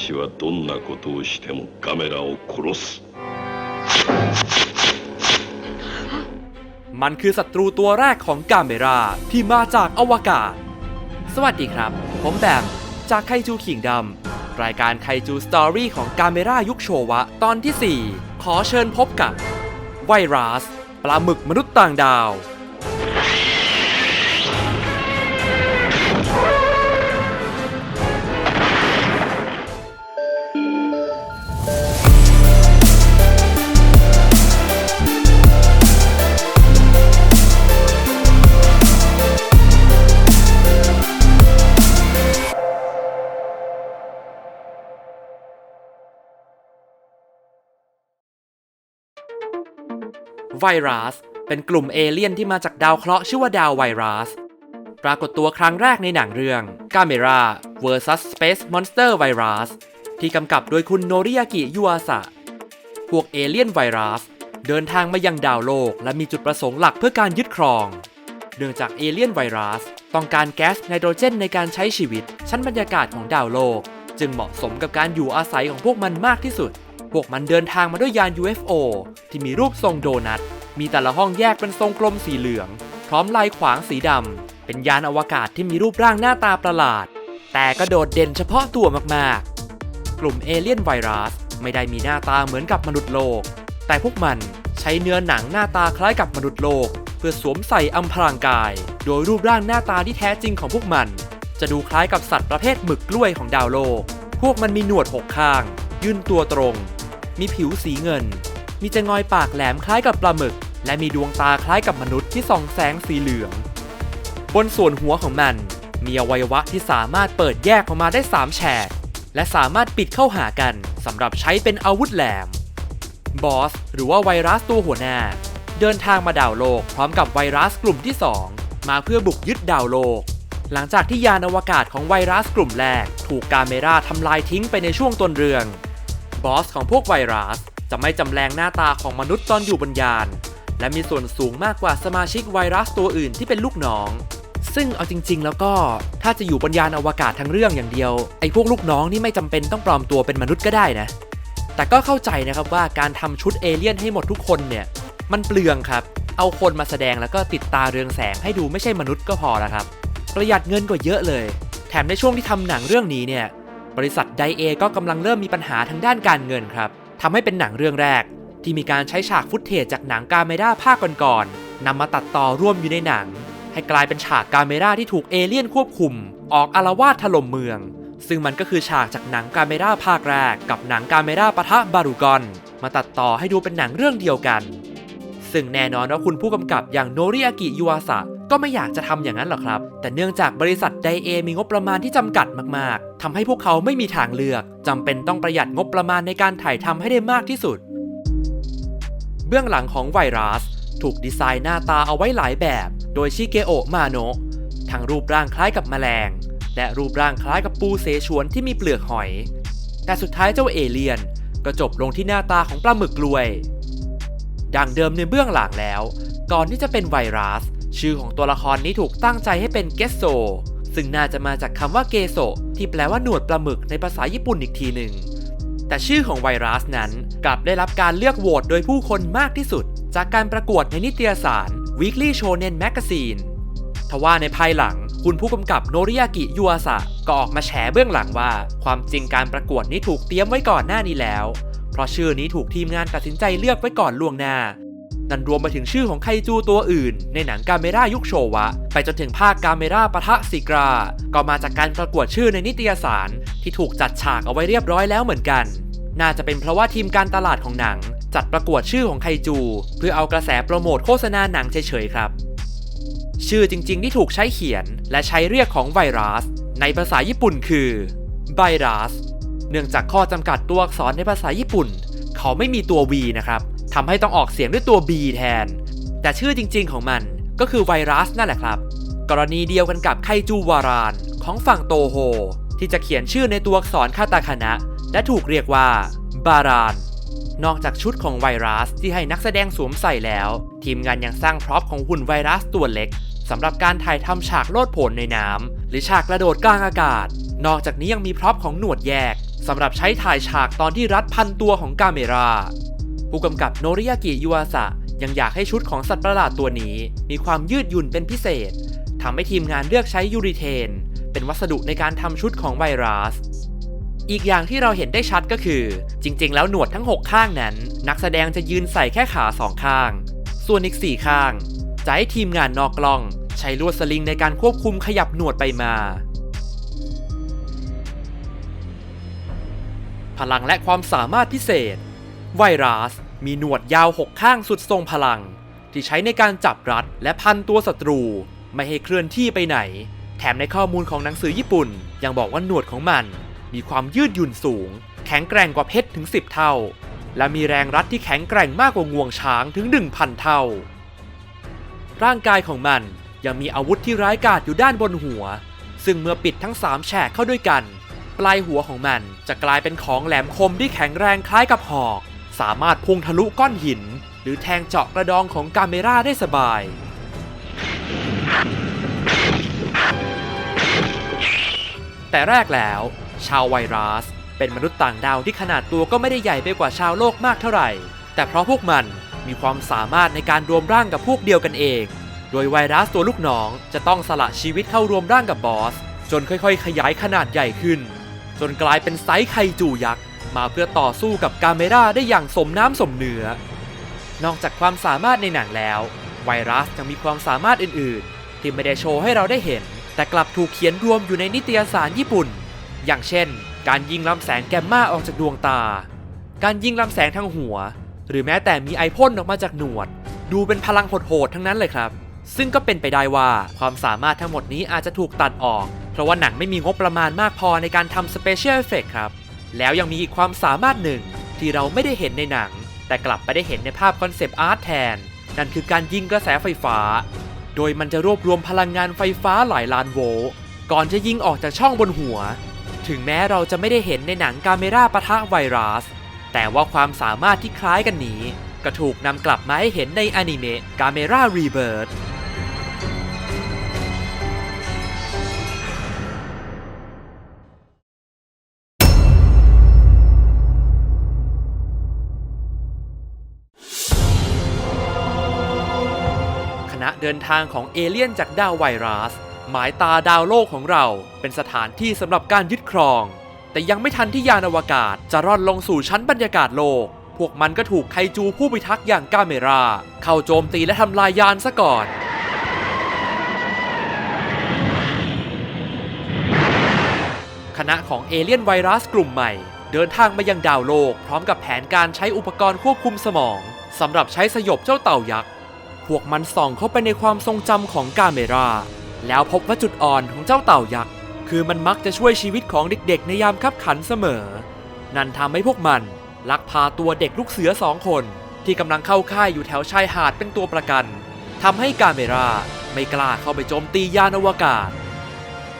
私はどんなことをしてもガメラを殺す มันคือศัตรูตัวแรกของกาเมราที่มาจากอวกาศ สวัสดีครับ ผมแบม จากไคจูขิงดำ รายการไคจูสตอรี่ของกาเมรายุคโชวะ ตอนที่ 4 ขอเชิญพบกับ ไวรัส ปลาหมึกมนุษย์ต่างดาว ไวรัส เป็นกลุ่มเอเลี่ยนที่มาจากดาวเคราะห์ชื่อว่าดาวไวรัส ปรากฏตัวครั้งแรกในหนังเรื่อง g a m e r a vs Space Monster Virus ที่กำกับโดยคุณโนริยากิยูอาสะ พวกเอเลี่ยนไวรัส เดินทางมายังดาวโลก และมีจุดประสงค์หลักเพื่อการยึดครอง เนื่องจากเอเลี่ยนไวรัส ต้องการแก๊สไนโตรเจนในการใช้ชีวิต ชั้นบรรยากาศของดาวโลก จึงเหมาะสมกับการอยู่อาศัยของพวกมันมากที่สุด พวกมันเดินทางมาด้วยยาน UFO ที่มีรูปทรงโดนัท มีแต่ละห้องแยกเป็นทรงกลมสีเหลือง พร้อมลายขวางสีดำ เป็นยานอวกาศที่มีรูปร่างหน้าตาประหลาด แต่กระโดดเด่นเฉพาะตัวมากๆ กลุ่มเอเลี่ยนไวรัสไม่ได้มีหน้าตาเหมือนกับมนุษย์โลก แต่พวกมันใช้เนื้อหนังหน้าตาคล้ายกับมนุษย์โลก เพื่อสวมใส่อำพรางกาย โดยรูปร่างหน้าตาที่แท้จริงของพวกมัน จะดูคล้ายกับสัตว์ประเภทหมึกกล้วยของดาวโลก พวกมันมีหนวดหกข้าง ยื่นตัวตรง มีผิวสีเงิน มีจะงอยปากแหลมคล้ายกับปลาหมึก และมีดวงตาคล้ายกับมนุษย์ที่ส่องแสงสีเหลือง บนส่วนหัวของมัน มีอวัยวะที่สามารถเปิดแยกออกมาได้ 3 แฉก และสามารถปิดเข้าหากันสำหรับใช้เป็นอาวุธแหลม บอส หรือว่าไวรัสตัวหัวหน้า เดินทางมาดาวโลกพร้อมกับไวรัสกลุ่มที่ 2 มาเพื่อบุกยึดดาวโลก หลังจากที่ยานอวกาศของไวรัสกลุ่มแรก ถูกกาเมราทำลายทิ้งไปในช่วงต้นเรื่องบอสของพวกไวรัส จะไม่จำแรงหน้าตาของมนุษย์ตอนอยู่บนยาน และมีส่วนสูงมากกว่าสมาชิกไวรัสตัวอื่นที่เป็นลูกน้อง ซึ่งเอาจริง ๆ แล้วก็ถ้าจะอยู่บนยานอวกาศทั้งเรื่องอย่างเดียว ไอ้พวกลูกน้องนี่ไม่จำเป็นต้องปลอมตัวเป็นมนุษย์ก็ได้นะ แต่ก็เข้าใจนะครับว่าการทำชุดเอเลี่ยนให้หมดทุกคนเนี่ยมันเปลืองครับ เอาคนมาแสดงแล้วก็ติดตาเรืองแสงให้ดูไม่ใช่มนุษย์ก็พอแล้วครับ ประหยัดเงินกว่าเยอะเลย แถมในช่วงที่ทำหนังเรื่องนี้เนี่ย บริษัทไดเอก็กำลังเริ่มมีปัญหาทางด้านการเงินครับ ทำให้เป็นหนังเรื่องแรก ที่มีการใช้ฉากฟุตเทจจากหนังกาเมราภาคก่อนๆนำมาตัดต่อร่วมอยู่ในหนัง ให้กลายเป็นฉากกาเมราที่ถูกเอเลี่ยนควบคุม ออกอารวาสถล่มเมือง ซึ่งมันก็คือฉากจากหนังกาเมราภาคแรก กับหนังกาเมราปะทะบารุกอนมาตัดต่อให้ดูเป็นหนังเรื่องเดียวกัน ซึ่งแน่นอนว่าคุณผู้กำกับอย่างโนริอากิยูอาสะก็ไม่อยากจะทำอย่างนั้นหรอกครับ แต่เนื่องจากบริษัทไดเอมีงบประมาณที่จำกัดมาก ๆทำให้พวกเขาไม่มีทางเลือกจำเป็นต้องประหยัดงบประมาณในการถ่ายทำให้ได้มากที่สุด เบื้องหลังของไวรัส ถูกดีไซน์หน้าตาเอาไว้หลายแบบ โดยชิเกโอะมาโนะทั้งรูปร่างคล้ายกับแมลง และรูปร่างคล้ายกับปูเสฉวนที่มีเปลือกหอย แต่สุดท้ายเจ้าเอเลียน ก็จบลงที่หน้าตาของปลาหมึกกลวย ดังเดิมในเบื้องหลังแล้ว ก่อนที่จะเป็นไวรัส ชื่อของตัวละครนี้ถูกตั้งใจให้เป็นเกสโซ ซึ่งน่าจะมาจากคำว่าเกโซที่แปลว่าหนวดปลาหมึกในภาษาญี่ปุ่นอีกทีหนึ่ง แต่ชื่อของไวรัสนั้นกลับได้รับการเลือกโหวตโดยผู้คนมากที่สุด จากการประกวดในนิตยสาร Weekly Shonen Magazine ทว่าในภายหลังคุณผู้กำกับโนริยากิยูอาสะก็ออกมาแฉเบื้องหลังว่า ความจริงการประกวดนี้ถูกเตรียมไว้ก่อนหน้านี้แล้ว เพราะชื่อนี้ถูกทีมงานตัดสินใจเลือกไว้ก่อนล่วงหน้า นั่นรวมไปถึงชื่อของไคจูตัวอื่น ในหนังกาเมรายุคโชวะ ไปจนถึงภาคกาเมราปะทะซิกรา ก็มาจากการประกวดชื่อในนิตยสาร ที่ถูกจัดฉากเอาไว้เรียบร้อยแล้วเหมือนกัน น่าจะเป็นเพราะว่าทีมการตลาดของหนัง จัดประกวดชื่อของไคจู เพื่อเอากระแสโปรโมทโฆษณาหนังเฉยๆครับ ชื่อจริง ๆ ที่ถูกใช้เขียน และใช้เรียกของไวรัส ในภาษาญี่ปุ่นคือไวรัส เนื่องจากข้อจำกัดตัวอักษรในภาษาญี่ปุ่น เขาไม่มีตัว V นะครับทำให้ต้องออกเสียงด้วยตัว B แทน แต่ชื่อจริงๆของมันก็คือไวรัสนั่นแหละครับ กรณีเดียวกันกับไคจูวารานของฝั่งโตโฮ ที่จะเขียนชื่อในตัวอักษรคาตาคานะ และถูกเรียกว่า บาราน นอกจากชุดของไวรัสที่ให้นักแสดงสวมใส่แล้ว ทีมงานยังสร้างพร็อพของหุ่นไวรัสตัวเล็กสำหรับการถ่ายทำฉากโลดโผนในน้ำหรือฉากกระโดดกลางอากาศ นอกจากนี้ยังมีพร็อพของหนวดแยก สำหรับใช้ถ่ายฉากตอนที่รัดพันตัวของกาเมรา ผู้กำกับโนริยากิยูอาสะยังอยากให้ชุดของสัตว์ประหลาดตัวนี้ มีความยืดหยุ่นเป็นพิเศษทำให้ทีมงานเลือกใช้ยูริเทน เป็นวัสดุในการทำชุดของไวรัส อีกอย่างที่เราเห็นได้ชัดก็คือ จริง ๆ แล้วหนวดทั้ง 6 ข้างนั้น นักแสดงจะยืนใส่แค่ขาสองข้าง ส่วนอีก 4 ข้างจะให้ทีมงานนอกกล้อง ใช้ลวดสลิงในการควบคุมขยับหนวดไปมา พลังและความสามารถพิเศษ ไวรัสมีหนวดยาว6ข้างสุดทรงพลัง ที่ใช้ในการจับรัดและพันตัวศัตรู ไม่ให้เคลื่อนที่ไปไหน แถมในข้อมูลของหนังสือญี่ปุ่น ยังบอกว่าหนวดของมัน มีความยืดหยุ่นสูง แข็งแกร่งกว่าเพชรถึง 10 เท่า และมีแรงรัดที่แข็งแกร่งมากกว่างวงช้างถึง 1,000 เท่า ร่างกายของมันยังมีอาวุธที่ร้ายกาจอยู่ด้านบนหัว ซึ่งเมื่อปิดทั้ง3แฉกเข้าด้วยกัน ปลายหัวของมันจะกลายเป็นของแหลมคมที่แข็งแรงคล้ายกับหอก สามารถพุ่งทะลุก้อนหิน หรือแทงเจาะกระดองของกาเมราได้สบาย แต่แรกแล้ว ชาวไวรัสเป็นมนุษย์ต่างดาวที่ขนาดตัวก็ไม่ได้ใหญ่ไปกว่าชาวโลกมากเท่าไหร่ แต่เพราะพวกมันมีความสามารถในการรวมร่างกับพวกเดียวกันเอง โดยไวรัสตัวลูกน้องจะต้องสละชีวิตเข้ารวมร่างกับบอสจนค่อยๆ ขยายขนาดใหญ่ขึ้น จนกลายเป็นไซส์ไคจูยักษ์ มาเพื่อต่อสู้กับกาเมราได้อย่างสมน้ำสมเนื้อนอกจากความสามารถในหนังแล้ว ไวรัสยังมีความสามารถอื่น ๆ ที่ไม่ได้โชว์ให้เราได้เห็น แต่กลับถูกเขียนรวมอยู่ในนิตยสารญี่ปุ่น อย่างเช่น การยิงลำแสงแกมมาออกจากดวงตา การยิงลำแสงทางหัว หรือแม้แต่มีไอพ่นออกมาจากหนวด ดูเป็นพลังโหดๆทั้งนั้นเลยครับ ซึ่งก็เป็นไปได้ว่าความสามารถทั้งหมดนี้อาจจะถูกตัดออก เพราะว่าหนังไม่มีงบประมาณมากพอในการทำสเปเชียลเอฟเฟกครับ แล้วยังมีอีกความสามารถหนึ่งที่เราไม่ได้เห็นในหนัง แต่กลับไปได้เห็นในภาพคอนเซปต์อาร์ตแทน นั่นคือการยิงกระแสไฟฟ้า โดยมันจะรวบรวมพลังงานไฟฟ้าหลายล้านโวลต์ก่อนจะยิงออกจากช่องบนหัว ถึงแม้เราจะไม่ได้เห็นในหนังกาเมราปะทะไวรัส แต่ว่าความสามารถที่คล้ายกันนี้ ก็ถูกนำกลับมาให้เห็นในอนิเมะกาเมรารีเบิร์ค เดินทางของเอเลี่ยนจากดาวไวรัส หมายตาดาวโลกของเรา เป็นสถานที่สำหรับการยึดครอง แต่ยังไม่ทันที่ยานอวกาศจะร่อนลงสู่ชั้นบรรยากาศโลก พวกมันก็ถูกไคจูผู้พิทักษ์อย่างกาเมรา เข้าโจมตีและทำลายยานซะก่อนคณะของเอเลี่ยนไวรัสกลุ่มใหม่ เดินทางมายังดาวโลก พร้อมกับแผนการใช้อุปกรณ์ควบคุมสมองสำหรับใช้สยบเจ้าเต่ายักษ์ พวกมันส่องเข้าไปในความทรงจำของกาเมรา แล้วพบว่าจุดอ่อนของเจ้าเต่ายักษ์คือมันมักจะช่วยชีวิตของเด็กๆ ในยามคับขันเสมอ นั่นทำให้พวกมันลักพาตัวเด็กลูกเสือสองคน ที่กำลังเข้าค่ายอยู่แถวชายหาดเป็นตัวประกันทำให้กาเมราไม่กล้าเข้าไปโจมตียานอวกาศ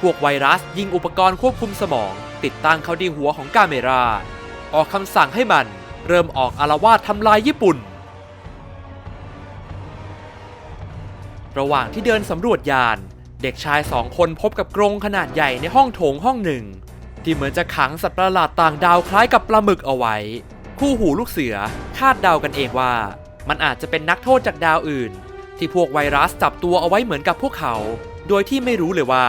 พวกไวรัสยิงอุปกรณ์ควบคุมสมอง ติดตั้งเข้าที่หัวของกาเมรา ออกคำสั่งให้มันเริ่มออกอารวาสทำลายญี่ปุ่น ระหว่างที่เดินสำรวจยาน เด็กชายสองคนพบกับกรงขนาดใหญ่ในห้องโถงห้องหนึ่ง ที่เหมือนจะขังสัตว์ประหลาดต่างดาวคล้ายกับปลาหมึกเอาไว้ คู่หูลูกเสือคาดเดากันเองว่า มันอาจจะเป็นนักโทษจากดาวอื่น ที่พวกไวรัสจับตัวเอาไว้เหมือนกับพวกเขา โดยที่ไม่รู้เลยว่า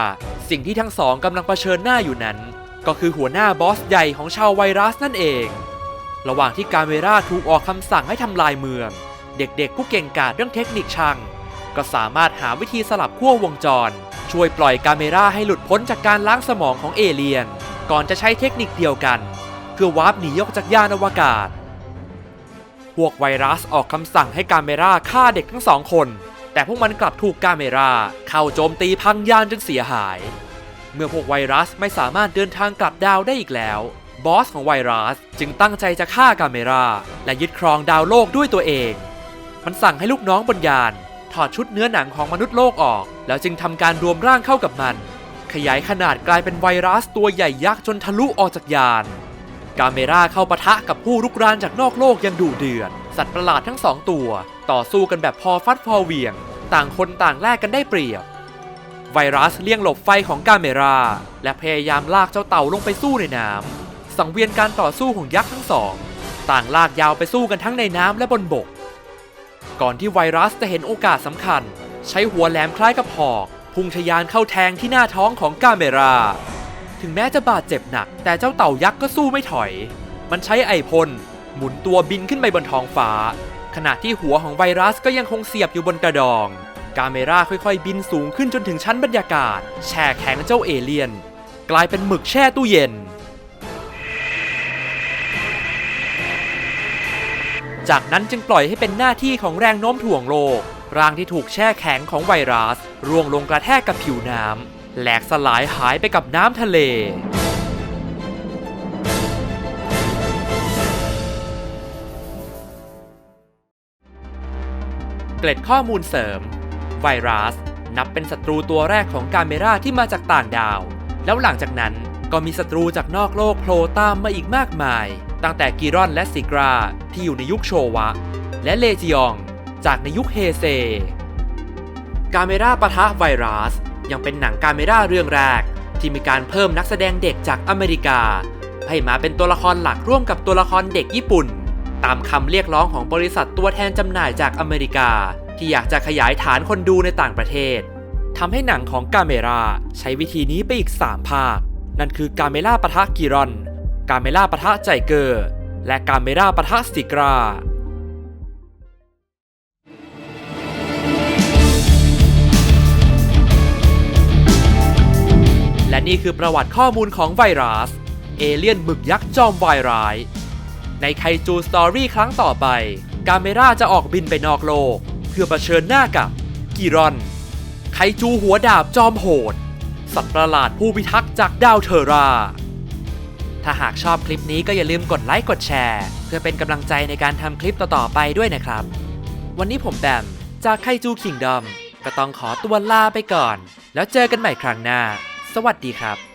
สิ่งที่ทั้งสองกำลังเผชิญหน้าอยู่นั้น ก็คือหัวหน้าบอสใหญ่ของชาวไวรัสนั่นเอง ระหว่างที่กาเมราถูกออกคำสั่งให้ทำลายเมือง เด็กๆผู้เก่งกาจเรื่องเทคนิคช่าง ก็สามารถหาวิธีสลับขั้ววงจร ช่วยปล่อยกาเมราให้หลุดพ้นจากการล้างสมองของเอเลียน ก่อนจะใช้เทคนิคเดียวกัน เพื่อวาร์ปหนีออกจากยานอวกาศ พวกไวรัสออกคำสั่งให้กาเมราฆ่าเด็กทั้งสองคน แต่พวกมันกลับถูกกาเมราเข้าโจมตีพังยานจนเสียหาย เมื่อพวกไวรัสไม่สามารถเดินทางกลับดาวได้อีกแล้วบอสของไวรัสจึงตั้งใจจะฆ่ากาเมราและยึดครองดาวโลกด้วยตัวเอง มันสั่งให้ลูกน้องบนยาน ถอดชุดเนื้อหนังของมนุษย์โลกออก แล้วจึงทำการรวมร่างเข้ากับมัน ขยายขนาดกลายเป็นไวรัสตัวใหญ่ยักษ์จนทะลุออกจากยาน กาเมราเข้าปะทะกับผู้รุกรานจากนอกโลกยังดุเดือด สัตว์ประหลาดทั้งสองตัว ต่อสู้กันแบบพอฟัดพอเหวี่ยง ต่างคนต่างแลกกันได้เปรียบ ไวรัสเลี่ยงหลบไฟของกาเมรา และพยายามลากเจ้าเต่าลงไปสู้ในน้ำสังเวียนการต่อสู้ของยักษ์ทั้งสอง ต่างลากยาวไปสู้กันทั้งในน้ำและบนบก ก่อนที่ไวรัสจะเห็นโอกาสสำคัญ ใช้หัวแหลมคล้ายกับหอกพุ่งทะยานเข้าแทงที่หน้าท้องของกาเมรา ถึงแม้จะบาดเจ็บหนัก แต่เจ้าเต่ายักษ์ก็สู้ไม่ถอย มันใช้ไอพ่นหมุนตัวบินขึ้นไปบนท้องฟ้า ขณะที่หัวของไวรัสก็ยังคงเสียบอยู่บนกระดอง กาเมราค่อยๆ บินสูงขึ้นจนถึงชั้นบรรยากาศ แช่แข็งเจ้าเอเลียน กลายเป็นหมึกแช่ตู้เย็น จากนั้นจึงปล่อยให้เป็นหน้าที่ของแรงโน้มถ่วงโลก ร่างที่ถูกแช่แข็งของไวรัส ร่วงลงกระแทกกับผิวน้ำแหลกสลายหายไปกับน้ำทะเลเกล็ดข้อมูลเสริม ไวรัส นับเป็นศัตรูตัวแรกของกาเมราที่มาจากต่างดาว แล้วหลังจากนั้นก็มีศัตรูจากนอกโลกโผล่ตามมาอีกมากมาย ตั้งแต่กีรอนและซิกราที่อยู่ในยุคโชวะ และเลจิองจากในยุคเฮเซ กาเมราปะทะไวรัส ยังเป็นหนังกาเมราเรื่องแรก ที่มีการเพิ่มนักแสดงเด็กจากอเมริกา ให้มาเป็นตัวละครหลักร่วมกับตัวละครเด็กญี่ปุ่น ตามคำเรียกร้องของบริษัทตัวแทนจำหน่ายจากอเมริกา ที่อยากจะขยายฐานคนดูในต่างประเทศทำให้หนังของกาเมราใช้วิธีนี้ไปอีก 3 ภาค นั่นคือกาเมราปะทะกิรอน กาเมราปะทะใจเกอร์ และกาเมราปะทะสิกราและนี่คือประวัติข้อมูลของไวรัส เอเลี่ยนหมึกยักษ์จอมวายร้าย ในไคจูสตอรี่ครั้งต่อไป กาเมราจะออกบินไปนอกโลก เพื่อเผชิญหน้ากับกิรอน ไคจูหัวดาบจอมโหด สัตว์ประหลาดผู้พิทักษ์จากดาวเทอรา ถ้าหากชอบคลิปนี้ก็อย่าลืมกดไลค์กดแชร์ เพื่อเป็นกำลังใจในการทำคลิปต่อๆไปด้วยนะครับ วันนี้ผมแบมจากไคจูคิงดอมก็ต้องขอตัวลาไปก่อน แล้วเจอกันใหม่ครั้งหน้า สวัสดีครับ